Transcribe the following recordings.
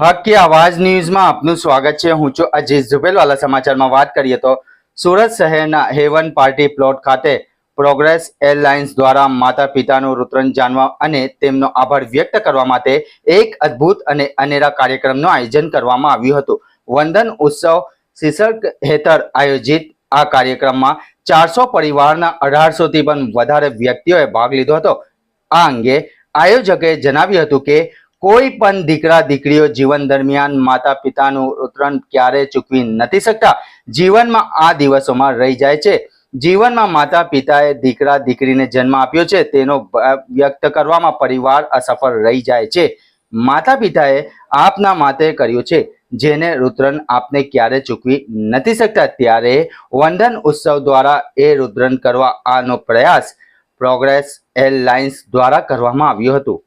હક આવાજ ન્યૂઝમાં આપનું સ્વાગત છે. હું છું અજીત ઝુબેલવાલા સમાચારમાં વાત કરીએ તો સુરત શહેરના હેવન પાર્ટી પ્લોટ ખાતે પ્રોગ્રેસ એરલાઇન્સ દ્વારા માતા પિતાનું રુદ્રન જાણવા અને તેમનો આભાર વ્યક્ત કરવા માટે એક અદ્ભુત અને અનેરા કાર્યક્રમનું આયોજન કરવામાં આવ્યું હતું. વંદન ઉત્સવ શીર્ષક હેતર આયોજિત આ કાર્યક્રમમાં ચારસો પરિવારના અઢારસોથી પણ વધારે વ્યક્તિઓએ ભાગ લીધો હતો. આ અંગે આયોજકે જણાવ્યું હતું કે કોઈ પણ દીકરા, દીકરીઓ જીવન દરમિયાન માતા પિતાનું ઉતરણ ક્યારે ચૂકવી નથી શકતા? જીવનમાં આ દિવસોમાં રહી જાય છે. જીવનમાં માતા પિતાએ દીકરા, દીકરીને જન્મ આપ્યો છે. તેનો વ્યક્ત કરવામાં પરિવાર અસફળ રહી જાય છે. માતા પિતાએ આપના માટે કર્યું છે. જેને રુદ્રન આપને ક્યારે ચૂકવી નથી શકતા? ત્યારે વંદન ઉત્સવ દ્વારા એ રુદ્રન કરવા આનો પ્રયાસ પ્રોગ્રેસ એરલાઇન્સ દ્વારા કરવામાં આવ્યું હતું.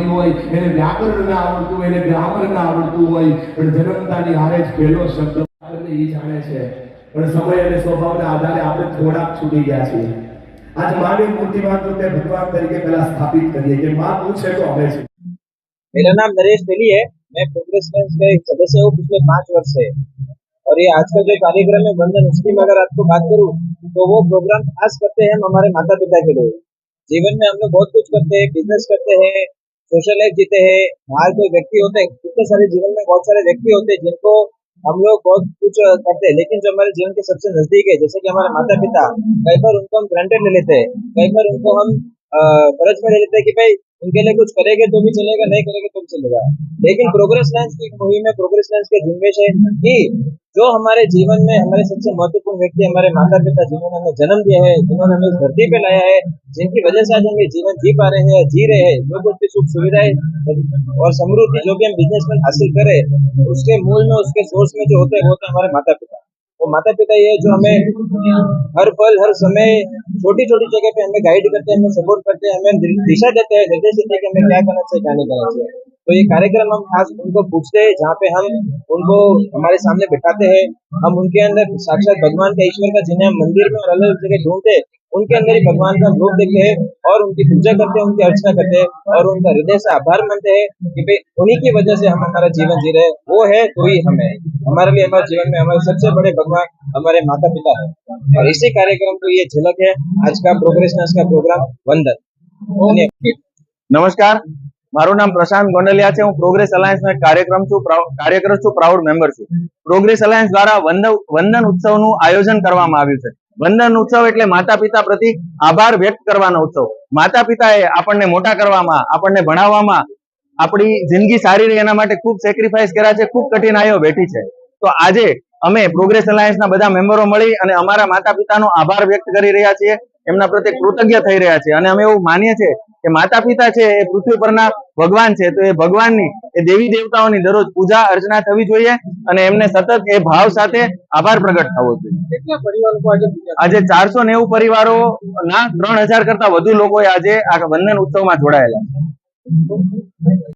આવડતી હોય એને વ્યાકરણ ના આવડતું હોય એને ગ્રામર ના આવડતું હોય પણ જન્મતાની હારે જ પહેલો શબ્દ આપણને ઈ જાણે છે પણ સમય અને સ્વભાવના આધારે આપણે થોડાક છૂટી ગયા છીએ આજ માનવ મૂર્તિમાં તો તે ભગવાન તરીકે પહેલા સ્થાપિત કરીએ કે માં તું છે તો અમે છે मेरा नाम नरेश तेली है मैं प्रोग्रेस फ्रेंड्स का एक सदस्य हूँ पिछले पाँच वर्ष से और ये आज का जो कार्यक्रम है वंदन उसकी मैं अगर आपको बात करूँ तो वो प्रोग्राम खास करते हैं हम हमारे माता पिता के लिए जीवन में हम लोग बहुत कुछ करते हैं बिजनेस करते हैं सोशल लाइफ जीते है, बाहर कोई व्यक्ति होते हैं कितने सारे जीवन में बहुत सारे व्यक्ति होते हैं जिनको हम लोग बहुत कुछ करते हैं। लेकिन जो हमारे जीवन के सबसे नज़दीक है, जैसे कि हमारे माता पिता कई बार उनको हम ग्रांटेड ले लेते हैं, कई बार उनको हम फ़र्ज़ में ले लेते हैं कि भाई उनके लिए कुछ करेंगे तो भी चलेगा, नहीं करेंगे तो भी चलेगा। लेकिन प्रोग्रेस लाइन्स की मुहिम है प्रोग्रेस लाइन्स के झुंबेश है कि जो हमारे जीवन में हमारे सबसे महत्वपूर्ण व्यक्ति, हमारे माता पिता जिन्होंने हमें जन्म दिया है, जिन्होंने हमें धरती पे लाया है, जिनकी वजह से आज हम ये जीवन जी पा रहे हैं, जी रहे हैं, जो कुछ भी सुख सुविधाएँ और समृद्धि जो भी हम बिज़नेस में हासिल करें, उसके मूल में, उसके सोर्स में जो होते हैं, वो हैं हमारे माता पिता वो माता पिता ये जो हमें हर पल, हर समय छोटी छोटी जगह पे हमें गाइड करते हैं, हमें सपोर्ट करते हैं, हमें दिशा देते हैं निर्देश देते हैं कि हमें क्या करना चाहिए, क्या नहीं करना चाहिए। तो ये कार्यक्रम हम खास उनको पूछते हैं, जहाँ पे हम उनको हमारे सामने बिठाते हैं। हम उनके अंदर साक्षात भगवान का, ईश्वर का, जिन्हें हम मंदिर में और अलग जगह ढूंढते हैं, उनके अंदर ही भगवान का रूप देखते हैं और उनकी पूजा करते हैं, उनकी अर्चना करते हैं और उनका हृदय से आभार मानते हैं कि भाई उन्हीं की वजह से हम हमारा जीवन जी रहे हैं। वो है तो ही हमें, हमारे लिए, हमारे जीवन में हमारे सबसे बड़े भगवान हमारे माता पिता है। और इसी कार्यक्रम को ये झलक है। आज का प्रोग्रेस का प्रोग्राम वंदन। नमस्कार। મારું નામ પ્રશાંત ગોંડલિયા છે. હું પ્રોગ્રેસ અલાયન્સ કાર્યક્રમ છું. કાર્યકર છું પ્રાઉડ મેમ્બર છું. પ્રોગ્રેસ અલાયન્સ દ્વારા વંદન ઉત્સવનું આયોજન કરવામાં આવ્યું છે. વંદન ઉત્સવ એટલે માતા પિતા પ્રતિ આભાર વ્યક્ત કરવાનો ઉત્સવ. માતા પિતાએ આપણને મોટા કરવામાં, આપણને ભણાવવામાં, આપણી જિંદગી સારી રહે એના માટે ખૂબ સેક્રિફાઈસ કર્યા છે. ખૂબ કઠિનાઈઓ વેઠી છે. તો આજે અમે પ્રોગ્રેસ અલાયન્સના બધા મેમ્બરો મળી અને અમારા માતા પિતાનો આભાર વ્યક્ત કરી રહ્યા છીએ. એમના પ્રત્યે કૃતજ્ઞ થઈ રહ્યા છીએ. અને અમે એવું માનીએ છીએ કે માતા પિતા છે એ પૃથ્વી પરના ભગવાન છે તો એ ભગવાનની એ દેવી દેવતાઓની દરરોજ પૂજા અર્ચના થવી જોઈએ અને એમને સતત એ ભાવ સાથે આભાર પ્રગટ થવો જોઈએ. આજે ચારસો નેવું પરિવારો ના ત્રણ હજાર કરતા વધુ લોકો આજે આ બંધન ઉત્સવમાં જોડાયેલા